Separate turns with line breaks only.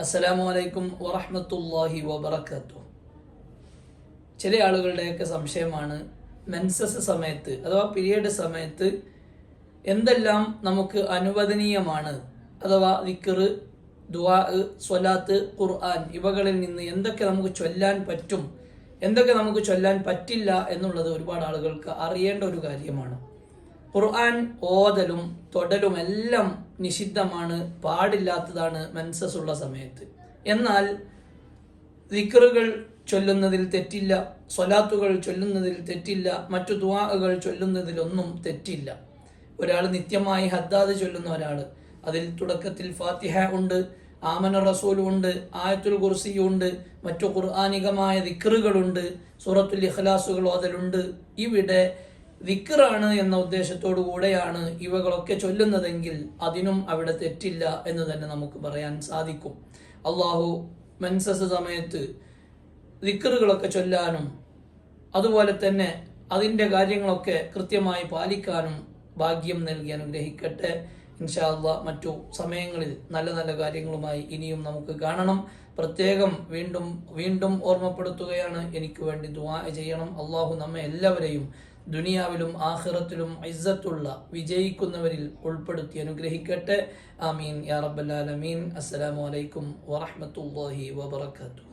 അസ്സലാമു അലൈക്കും വറഹ്മത്തുള്ളാഹി വബറകാതുഹു. ചില ആളുകളുടെയൊക്കെ സംശയമാണ് മെൻസസ് സമയത്ത് അഥവാ പീരിയഡ് സമയത്ത് എന്തെല്ലാം നമുക്ക് അനുവദനീയമാണ്? അഥവാ വിക്കർ ദുആ സ്വലാത്ത് ഖുർആൻ ഇവകളിൽ നിന്ന് എന്തൊക്കെ നമുക്ക് ചൊല്ലാൻ പറ്റും? എന്തൊക്കെ നമുക്ക് ചൊല്ലാൻ പറ്റില്ല എന്നുള്ളത് ഒരുപാട് ആളുകൾക്ക് അറിയേണ്ട ഒരു കാര്യമാണ്. ഖുർആൻ ഓതലും തൊടലും എല്ലാം നിഷിദ്ധമാണ് പാടില്ലാത്തതാണ് മെൻസസ് ഉള്ള സമയത്ത്. എന്നാൽ ദിക്റുകൾ ചൊല്ലുന്നതിൽ തെറ്റില്ല സ്വലാത്തുകൾ ചൊല്ലുന്നതിൽ തെറ്റില്ല മറ്റു ദുവാകൾ ചൊല്ലുന്നതിലൊന്നും തെറ്റില്ല. ഒരാൾ നിത്യമായി ഹദ്ദാദ് ചൊല്ലുന്ന ഒരാൾ അതിൽ തുടക്കത്തിൽ ഫാത്തിഹ ഉണ്ട് ആമന റസൂലും ഉണ്ട് ആയത്തുൽ ഖുർസിയും ഉണ്ട് മറ്റു ഖുർആാനികമായ ദിക്റുകളുണ്ട് സൂറത്തുൽ ഇഖ്ലാസുകൾ ഓതലുണ്ട്. ഇവിടെ ദിക്റാണ് എന്ന ഉദ്ദേശത്തോടു കൂടെയാണ് ഇവകളൊക്കെ ചൊല്ലുന്നതെങ്കിൽ അതിനും അവിടെ തെറ്റില്ല എന്ന് തന്നെ നമുക്ക് പറയാൻ സാധിക്കും. അള്ളാഹു മെൻസസ് സമയത്ത് വിക്കറുകളൊക്കെ ചൊല്ലാനും അതുപോലെ തന്നെ അതിന്റെ കാര്യങ്ങളൊക്കെ കൃത്യമായി പാലിക്കാനും ഭാഗ്യം നൽകി അനുഗ്രഹിക്കട്ടെ. ഇൻഷാല്ല മറ്റു സമയങ്ങളിൽ നല്ല നല്ല കാര്യങ്ങളുമായി ഇനിയും നമുക്ക് കാണണം. പ്രത്യേകം വീണ്ടും വീണ്ടും ഓർമ്മപ്പെടുത്തുകയാണ്. എനിക്ക് വേണ്ടി ദുആ ചെയ്യണം. അള്ളാഹു നമ്മെ എല്ലാവരെയും ദുനിയാവിലും ആഖിറത്തിലും ഇസ്സത്തുള്ള വിജയിക്കുന്നവരിൽ ഉൾപ്പെടുത്തി അനുഗ്രഹിക്കട്ടെ. ആമീൻ. യാ റബ്ബൽ ആലമീൻ. അസ്സലാമു അലൈക്കും വറഹ്മത്തുള്ളാഹി വബറകാതുഹു.